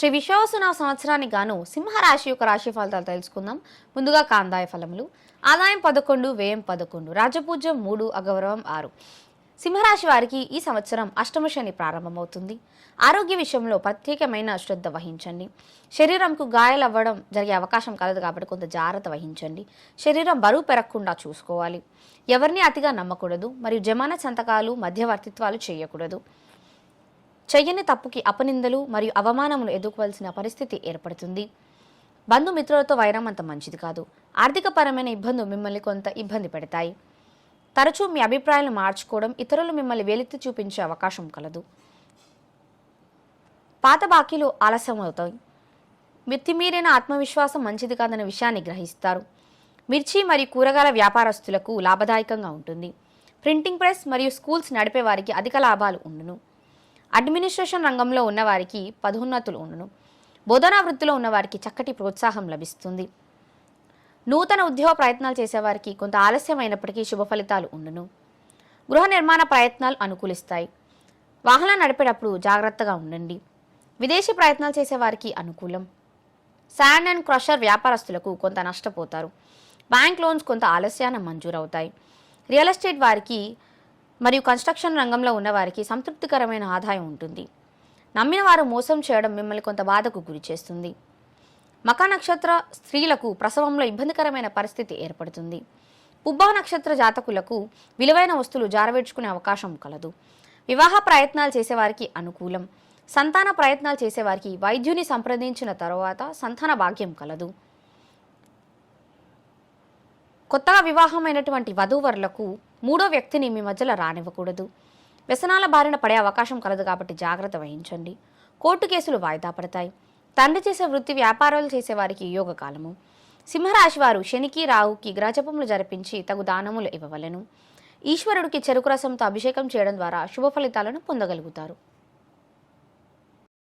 శ్రీ విశ్వావసున సంవత్సరానికి గాను సింహరాశి యొక్క రాశి ఫలితాలు తెలుసుకుందాం. ముందుగా కాందాయ ఫలములు. ఆదాయం పదకొండు వ్యయం పదకొండు రాజపూజ్యం మూడు అగౌరవం ఆరు. సింహరాశి వారికి ఈ సంవత్సరం అష్టమ శని ప్రారంభమవుతుంది. ఆరోగ్య విషయంలో ప్రత్యేకమైన శ్రద్ధ వహించండి. శరీరంకు గాయాలవ్వడం జరిగే అవకాశం కలదు కాబట్టి కొంత జాగ్రత్త వహించండి. శరీరం బరువు పెరగకుండా చూసుకోవాలి. ఎవరిని అతిగా నమ్మకూడదు. మరియు జమాన సంతకాలు మధ్యవర్తిత్వాలు చేయకూడదు. చెయ్యని తప్పుకి అపనిందలు మరియు అవమానములు ఎదుర్కోవాల్సిన పరిస్థితి ఏర్పడుతుంది. బంధుమిత్రులతో వైరం అంత మంచిది కాదు. ఆర్థికపరమైన ఇబ్బందులు మిమ్మల్ని కొంత ఇబ్బంది పెడతాయి. తరచూ మీ అభిప్రాయాలను మార్చుకోవడం ఇతరులు మిమ్మల్ని వేలెత్తి చూపించే అవకాశం కలదు. పాత బాకీలు ఆలస్యం అవుతాయి. మితిమీరిన ఆత్మవిశ్వాసం మంచిది కాదన్న విషయాన్ని గ్రహిస్తారు. మిర్చి మరియు కూరగాయల వ్యాపారస్తులకు లాభదాయకంగా ఉంటుంది. ప్రింటింగ్ ప్రెస్ మరియు స్కూల్స్ నడిపే వారికి అధిక లాభాలు ఉండును. అడ్మినిస్ట్రేషన్ రంగంలో ఉన్నవారికి పదోన్నతులు ఉండును. బోధనా వృత్తిలో ఉన్నవారికి చక్కటి ప్రోత్సాహం లభిస్తుంది. నూతన ఉద్యోగ ప్రయత్నాలు చేసేవారికి కొంత ఆలస్యమైనప్పటికీ శుభ ఫలితాలు ఉండును. గృహ నిర్మాణ ప్రయత్నాలు అనుకూలిస్తాయి. వాహనం నడిపేటప్పుడు జాగ్రత్తగా ఉండండి. విదేశీ ప్రయత్నాలు చేసేవారికి అనుకూలం. శాండ్ అండ్ క్రషర్ వ్యాపారస్తులకు కొంత నష్టపోతారు. బ్యాంక్ లోన్స్ కొంత ఆలస్యాన మంజూరవుతాయి. రియల్ ఎస్టేట్ వారికి మరియు కన్స్ట్రక్షన్ రంగంలో ఉన్నవారికి సంతృప్తికరమైన ఆదాయం ఉంటుంది. నమ్మిన వారు మోసం చేయడం మిమ్మల్ని కొంత బాధకు గురి చేస్తుంది. మకా నక్షత్ర స్త్రీలకు ప్రసవంలో ఇబ్బందికరమైన పరిస్థితి ఏర్పడుతుంది. పుబ్బా నక్షత్ర జాతకులకు విలువైన వస్తువులు జారవేర్చుకునే అవకాశం కలదు. వివాహ ప్రయత్నాలు చేసేవారికి అనుకూలం. సంతాన ప్రయత్నాలు చేసేవారికి వైద్యుని సంప్రదించిన తర్వాత సంతాన భాగ్యం కలదు. కొత్తగా వివాహమైనటువంటి వధూవరులకు మూడో వ్యక్తిని మీ మధ్యలో రానివ్వకూడదు. వ్యసనాల బారిన పడే అవకాశం కలదు కాబట్టి జాగ్రత్త వహించండి. కోర్టు కేసులు వాయిదా పడతాయి. తండ్రి చేసే వృత్తి వ్యాపారాలు చేసేవారికి యోగకాలము. సింహరాశి వారు శనికి రావుకి గ్రహజపములు జరిపించి తగు దానములు ఇవ్వవలెను. ఈశ్వరుడికి చెరుకు రసంతో అభిషేకం చేయడం ద్వారా శుభ ఫలితాలను పొందగలుగుతారు.